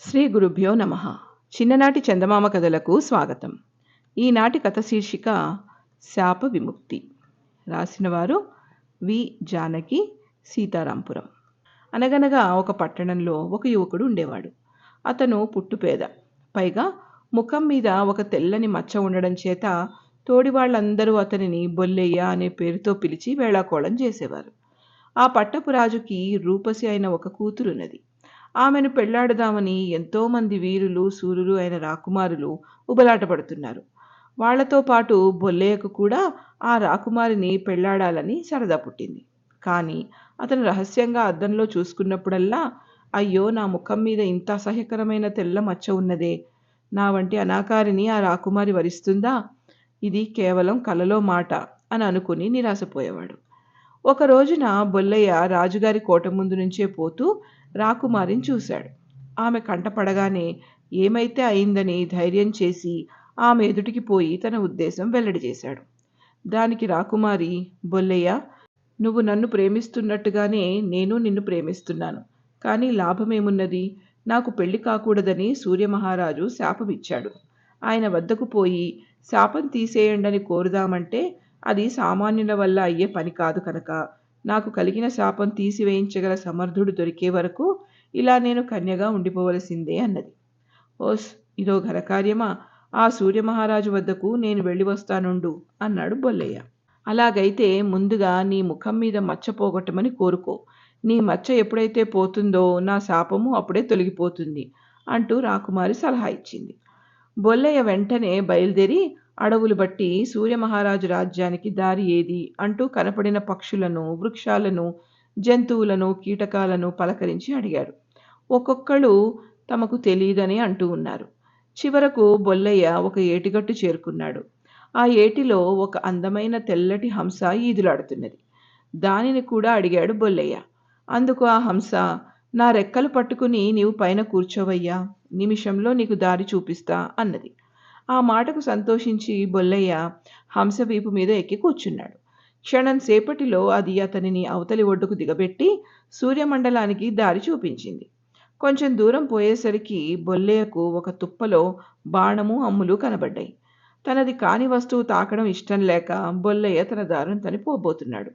శ్రీ గురుభ్యో నమ. చిన్ననాటి చందమామ కథలకు స్వాగతం. ఈనాటి కథ శీర్షిక శాప విముక్తి. రాసినవారు వి. జానకి సీతారాంపురం. అనగనగా ఒక పట్టణంలో ఒక యువకుడు ఉండేవాడు. అతను పుట్టుపేద పైగా ముఖం మీద ఒక తెల్లని మచ్చ ఉండడం చేత తోడి వాళ్ళందరూ అతనిని బొల్లయ్య అనే పేరుతో పిలిచి వేళాకోళం చేసేవారు. ఆ పట్టపు రాజుకి రూపసి అయిన ఒక కూతురున్నది. ఆమెను పెళ్ళాడదామని ఎంతోమంది వీరులు సూరులు అయిన రాకుమారులు ఉబలాటపడుతున్నారు. వాళ్ళతో పాటు బొల్లయ్యకు కూడా ఆ రాకుమారిని పెళ్ళాడాలని సరదా పుట్టింది. కానీ అతను రహస్యంగా అద్దంలో చూసుకున్నప్పుడల్లా అయ్యో నా ముఖం మీద ఇంత అసహ్యకరమైన తెల్ల మచ్చ ఉన్నదే. నా వంటి అనాకారిని ఆ రాకుమారి వరిస్తుందా? ఇది కేవలం కలలో మాట అని అనుకుని నిరాశపోయేవాడు. ఒక రోజున బొల్లయ్య రాజుగారి కోట ముందు నుంచే పోతూ రాకుమారిని చూశాడు. ఆమె కంటపడగానే ఏమైతే అయిందని ధైర్యం చేసి ఆమె ఎదుటికి పోయి తన ఉద్దేశం వెల్లడి చేశాడు. దానికి రాకుమారి బొల్లయ్య నువ్వు నన్ను ప్రేమిస్తున్నట్టుగానే నేను నిన్ను ప్రేమిస్తున్నాను. కానీ లాభమేమున్నది? నాకు పెళ్ళి కాకూడదని సూర్యమహారాజు శాపమిచ్చాడు. ఆయన వద్దకు పోయి శాపం తీసేయండని కోరుదామంటే అది సామాన్యుల వల్ల అయ్యే పని కాదు కనుక. నాకు కలిగిన శాపం తీసివేయించగల సమర్థుడు దొరికే వరకు ఇలా నేను కన్యగా ఉండిపోవలసిందే అన్నది. ఓస్ ఇదో ఘనకార్యమా ఆ సూర్యమహారాజు వద్దకు నేను వెళ్ళి వస్తానుండు అన్నాడు బొల్లయ్య. అలాగైతే ముందుగా నీ ముఖం మీద మచ్చ పోగొట్టమని కోరుకో. నీ మచ్చ ఎప్పుడైతే పోతుందో నా శాపము అప్పుడే తొలగిపోతుంది అంటూ రాకుమారి సలహా ఇచ్చింది. బొల్లయ్య వెంటనే బయలుదేరి అడవులు బట్టి సూర్యమహారాజు రాజ్యానికి దారి ఏది అంటూ కనపడిన పక్షులను వృక్షాలను జంతువులను కీటకాలను పలకరించి అడిగాడు. ఒక్కొక్కళ్ళు తమకు తెలియదని అంటూ ఉన్నారు. చివరకు బొల్లయ్య ఒక ఏటిగట్టు చేరుకున్నాడు. ఆ ఏటిలో ఒక అందమైన తెల్లటి హంస ఈదులాడుతున్నది. దానిని కూడా అడిగాడు బొల్లయ్య. అందుకు ఆ హంస నా రెక్కలు పట్టుకుని నీవు పైన కూర్చోవయ్యా. నిమిషంలో నీకు దారి చూపిస్తా అన్నది. ఆ మాటకు సంతోషించి బొల్లయ్య హంసవీపు మీద ఎక్కి కూర్చున్నాడు. క్షణం సేపటిలో అది అతనిని అవతలి ఒడ్డుకు దిగబెట్టి సూర్యమండలానికి దారి చూపించింది. కొంచెం దూరం పోయేసరికి బొల్లయ్యకు ఒక తుప్పలో బాణము అమ్ములు కనబడ్డాయి. తనది కాని వస్తువు తాకడం ఇష్టం లేక బొల్లయ్య తన దారును తని పోబోతున్నాడు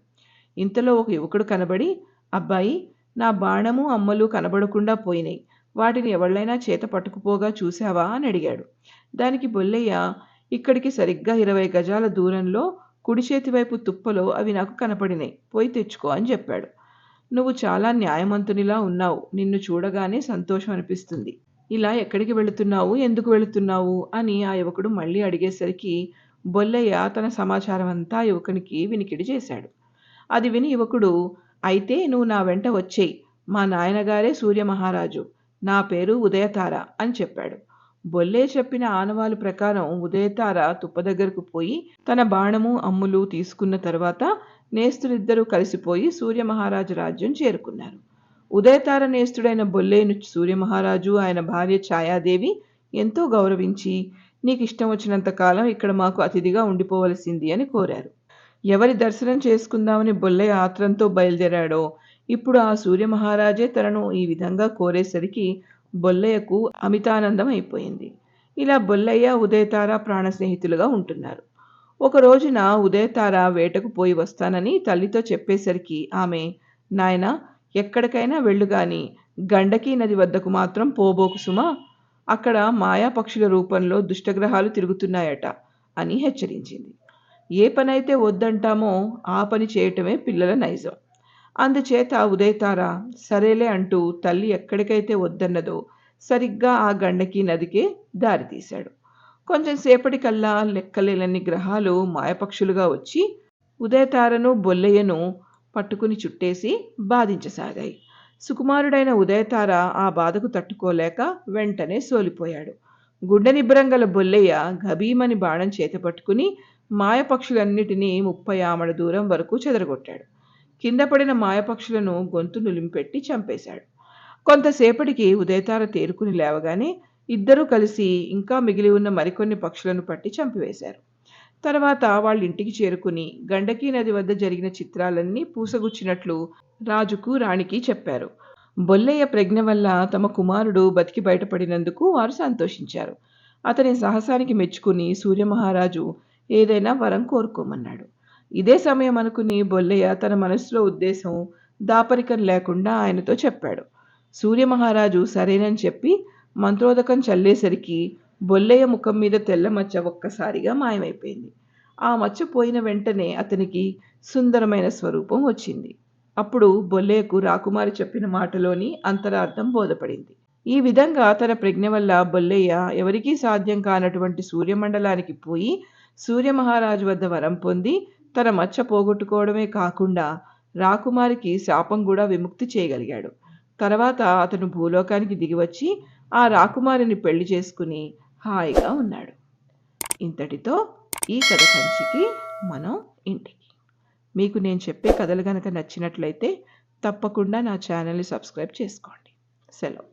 ఇంతలో ఒక యువకుడు కనబడి అబ్బాయి నా బాణము అమ్మలు కనబడకుండా పోయినాయి. వాటిని ఎవళ్ళైనా చేత పట్టుకుపోగా చూశావా? అని అడిగాడు. దానికి బొల్లయ్య ఇక్కడికి సరిగ్గా ఇరవై గజాల దూరంలో కుడి చేతి వైపు తుప్పలో అవి నాకు కనపడినాయి పోయి తెచ్చుకో అని చెప్పాడు. నువ్వు చాలా న్యాయమంతునిలా ఉన్నావు నిన్ను చూడగానే సంతోషం అనిపిస్తుంది ఇలా ఎక్కడికి వెళుతున్నావు ఎందుకు వెళుతున్నావు అని ఆ యువకుడు మళ్ళీ అడిగేసరికి బొల్లయ్య తన సమాచారం అంతా యువకునికి వినికిడి చేశాడు. అది విని యువకుడు అయితే నువ్వు నా వెంట వచ్చేయి మా నాయనగారే సూర్యమహారాజు నా పేరు ఉదయతార అని చెప్పాడు. బొల్లే చెప్పిన ఆనవాలు ప్రకారం ఉదయతార తుప్ప దగ్గరకు పోయి తన బాణము అమ్ములు తీసుకున్న తర్వాత నేస్తులిద్దరూ కలిసిపోయి సూర్యమహారాజు రాజ్యం చేరుకున్నారు. ఉదయతార నేస్తుడైన బొల్లేను సూర్యమహారాజు ఆయన భార్య ఛాయాదేవి ఎంతో గౌరవించి నీకు ఇష్టం వచ్చినంత కాలం ఇక్కడ మాకు అతిథిగా ఉండిపోవలసింది అని కోరారు. ఎవరి దర్శనం చేసుకుందామని బొల్లయ్య ఆత్రంతో బయలుదేరాడో ఇప్పుడు ఆ సూర్యమహారాజే తనను ఈ విధంగా కోరేసరికి బొల్లయ్యకు అమితానందం అయిపోయింది. ఇలా బొల్లయ్య ఉదయతార ప్రాణ స్నేహితులుగా ఉంటున్నారు. ఒక రోజున ఉదయతార వేటకు పోయి వస్తానని తల్లితో చెప్పేసరికి ఆమె నాయన ఎక్కడికైనా వెళ్ళు గాని గండకీ నది వద్దకు మాత్రం పోబోకు సుమా అక్కడ మాయాపక్షుల రూపంలో దుష్టగ్రహాలు తిరుగుతున్నాయట అని హెచ్చరించింది. ఏ పనైతే వద్దంటామో ఆ పని చేయటమే పిల్లల నైజం. అందుచేత ఉదయతార సరేలే అంటూ తల్లి ఎక్కడికైతే వద్దన్నదో సరిగ్గా ఆ గండకి నదికే దారి తీశాడు. కొంచెం సేపటికల్లా లెక్కలేనన్ని గ్రహాలు మాయపక్షులుగా వచ్చి ఉదయతారను బొల్లయ్యను పట్టుకుని చుట్టేసి బాధించసాగాయి. సుకుమారుడైన ఉదయతార ఆ బాధకు తట్టుకోలేక వెంటనే సోలిపోయాడు. గుండెనిబ్బరంగల బొల్లయ్య గభీమని బాణం చేత పట్టుకుని మాయపక్షులన్నిటినీ ముప్పై ఆమడ దూరం వరకు చెదరగొట్టాడు. కింద పడిన మాయపక్షులను గొంతు నులింపెట్టి చంపేశాడు. కొంతసేపటికి ఉదయతార తేరుకుని లేవగానే ఇద్దరూ కలిసి ఇంకా మిగిలి ఉన్న మరికొన్ని పక్షులను పట్టి చంపివేశారు. తర్వాత వాళ్ళ ఇంటికి చేరుకుని గండకీ నది వద్ద జరిగిన చిత్రాలన్నీ పూసగుచ్చినట్లు రాజుకు రాణికి చెప్పారు. బొల్లయ్య ప్రజ్ఞ వల్ల తమ కుమారుడు బతికి బయటపడినందుకు వారు సంతోషించారు. అతని సాహసానికి మెచ్చుకుని సూర్యమహారాజు ఏదైనా వరం కోరుకోమన్నాడు. ఇదే సమయం అనుకుని బొల్లయ్య తన మనసులో ఉద్దేశం దాపరికం లేకుండా ఆయనతో చెప్పాడు. సూర్యమహారాజు సరేనని చెప్పి మంత్రోదకం చల్లేసరికి బొల్లయ్య ముఖం మీద తెల్ల మచ్చ ఒక్కసారిగా మాయమైపోయింది. ఆ మచ్చ పోయిన వెంటనే అతనికి సుందరమైన స్వరూపం వచ్చింది. అప్పుడు బొల్లయ్యకు రాకుమారి చెప్పిన మాటలోని అంతరార్థం బోధపడింది. ఈ విధంగా తన ప్రజ్ఞ వల్ల బొల్లయ్య ఎవరికీ సాధ్యం కానటువంటి సూర్యమండలానికి పోయి సూర్యమహారాజు వద్ద వరం పొంది తన మచ్చ పోగొట్టుకోవడమే కాకుండా రాకుమారికి శాపం కూడా విముక్తి చేయగలిగాడు. తర్వాత అతను భూలోకానికి దిగివచ్చి ఆ రాకుమారిని పెళ్ళి చేసుకుని హాయిగా ఉన్నాడు. ఇంతటితో ఈ కథ కంచికి మనం ఇంటికి. మీకు నేను చెప్పే కథలు కనుక నచ్చినట్లయితే తప్పకుండా నా ఛానల్ని సబ్స్క్రైబ్ చేసుకోండి. సెలవు.